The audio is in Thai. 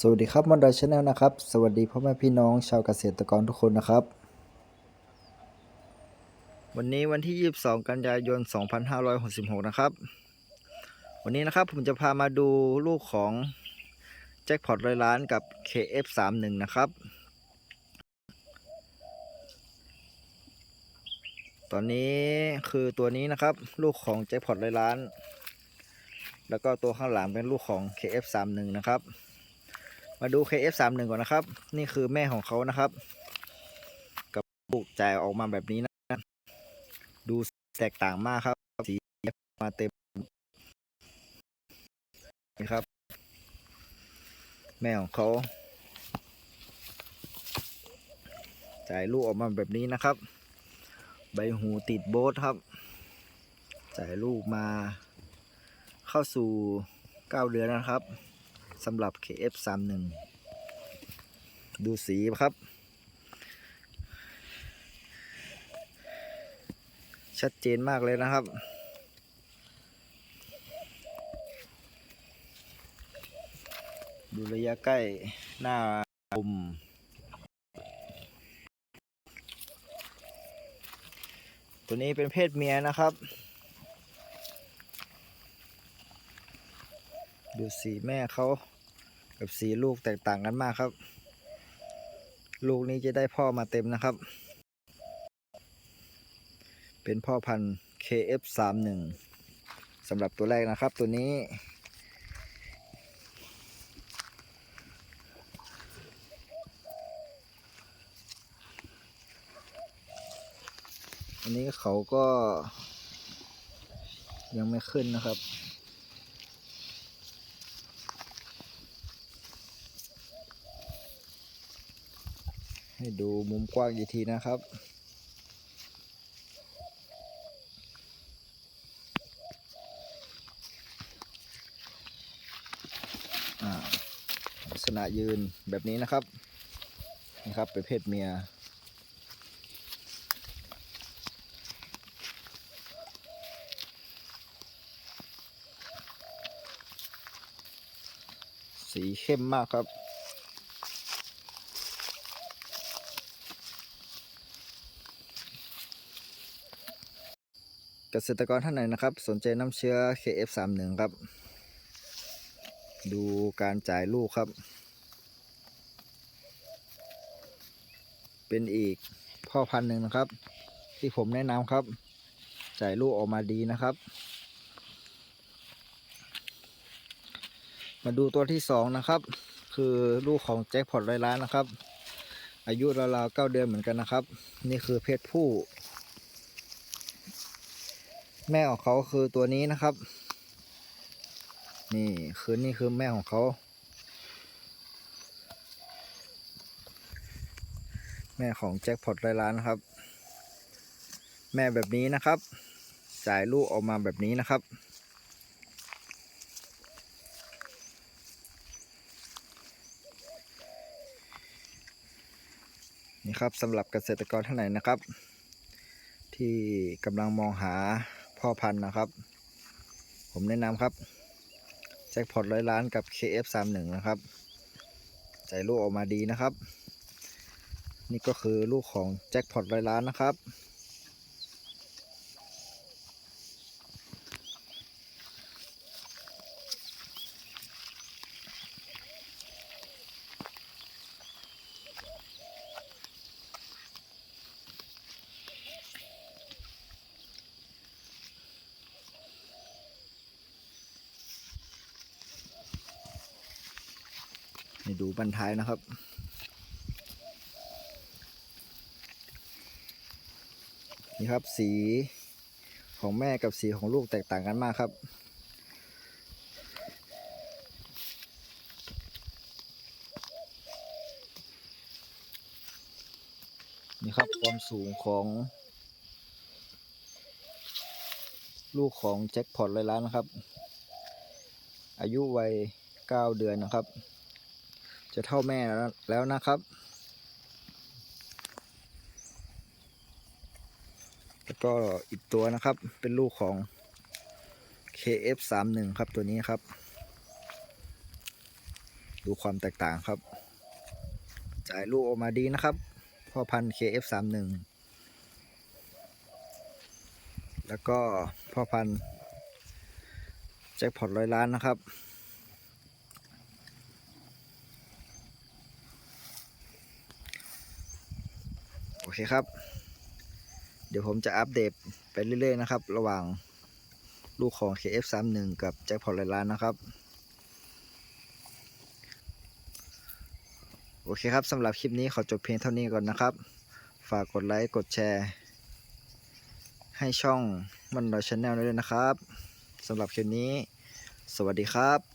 สวัสดีครับมอนดอยชาแนลนะครับ สวัสดีพ่อแม่พี่น้องชาวเกษตรกรทุกคนนะครับ วันนี้วันที่ 22 กันยายน 2566 นะครับ วันนี้นะครับผมจะพามาดูลูกของแจ็คพอตร้อยล้านกับ KF31 นะครับ ตอนนี้คือตัวนี้นะครับลูกของแจ็คพอตร้อยล้าน แล้วก็ตัวข้างหลังเป็นลูกของ KF31 นะครับ มาดู KF31 ก่อนนะครับ นี่คือแม่ของเขานะครับ กับลูกจ่ายออกมาแบบนี้นะ ดูแตกต่างมากครับ สีมาเต็มนี่ครับ แม่ของเขาจ่ายลูกออกมาแบบนี้นะครับ ใบหูติดโบสครับ จ่ายลูกมา เข้าสู่ 9 เดือนนะครับ สำหรับ KF31 ดูสีครับ ชัดเจนมากเลยนะครับ ดูระยะใกล้หน้าปุ่มตัวนี้เป็นเพศเมียนะครับ ดูสีแม่เขา กับสีลูกแตกต่างกันมากครับ ลูกนี้จะได้พ่อมาเต็มนะครับ เป็นพ่อพันธุ์ KF31 สำหรับตัวแรกนะครับตัวนี้ อันนี้เขาก็ยังไม่ขึ้นนะครับ ให้ดูมุมกว้างอีกทีนะครับ ลักษณะยืนแบบนี้นะครับนี่ครับเป็นเพศเมียสีเข้มมากครับ เกษตรกรท่านไหนนะครับ สนใจน้ำเชื้อ KF31 ครับ ดูการจ่ายลูกครับ เป็นอีกพ่อพันธุ์หนึ่งนะครับ ที่ผมแนะนำครับ จ่ายลูกออกมาดีนะครับ มาดูตัวที่สองนะครับ คือลูกของแจ็คพอตร้อยล้านนะครับ อายุราวๆเก้าเดือนเหมือนกันนะครับ นี่คือเพศผู้ แม่ของเขาคือตัวนี้นะครับ นี่คือนี่คือแม่ของเขา แม่ของแจ็คพอตร้อยล้านนะครับ แม่แบบนี้นะครับ จ่ายลูกออกมาแบบนี้นะครับนี่ครับสำหรับเกษตรกรท่านไหนนะครับ ที่กำลังมองหา พ่อพันธุ์นะครับ ผมแนะนำครับแจ็คพอตร้อยล้านกับ KF31 นะครับใจลูกออกมาดีนะครับ นี่ก็คือลูกของแจ็คพอตร้อยล้านนะครับ นี่ดูบันท้ายนะครับ นี่ครับสีของแม่กับสีของลูกแตกต่างกันมากครับนี่ครับความสูงของ ลูกของแจ็คพอตเลยล้านนะครับ อายุวัยเก้าเดือนนะครับ จะเท่าแม่แล้วนะครับแล้วก็อีกตัวนะครับ เป็นลูกของ KF31 ครับตัวนี้ครับ ดูความแตกต่างครับ จ่ายลูกออกมาดีนะครับ พ่อพันธุ์ KF31 แล้วก็พ่อพันธุ์แจ็คพอตร้อยล้านนะครับ เคครับ เดี๋ยวผมจะอัปเดตไปเรื่อยๆนะครับ ระหว่างลูกของ KF31 กับแจ็คพอตร้อยล้านนะครับ โอเคครับสำหรับคลิปนี้ขอจบเพียงเท่านี้ก่อนนะครับ ฝากกดไลค์ กดแชร์ ให้ช่องมันดอยชาแนลด้วยนะครับสำหรับคลิปนี้ สวัสดีครับ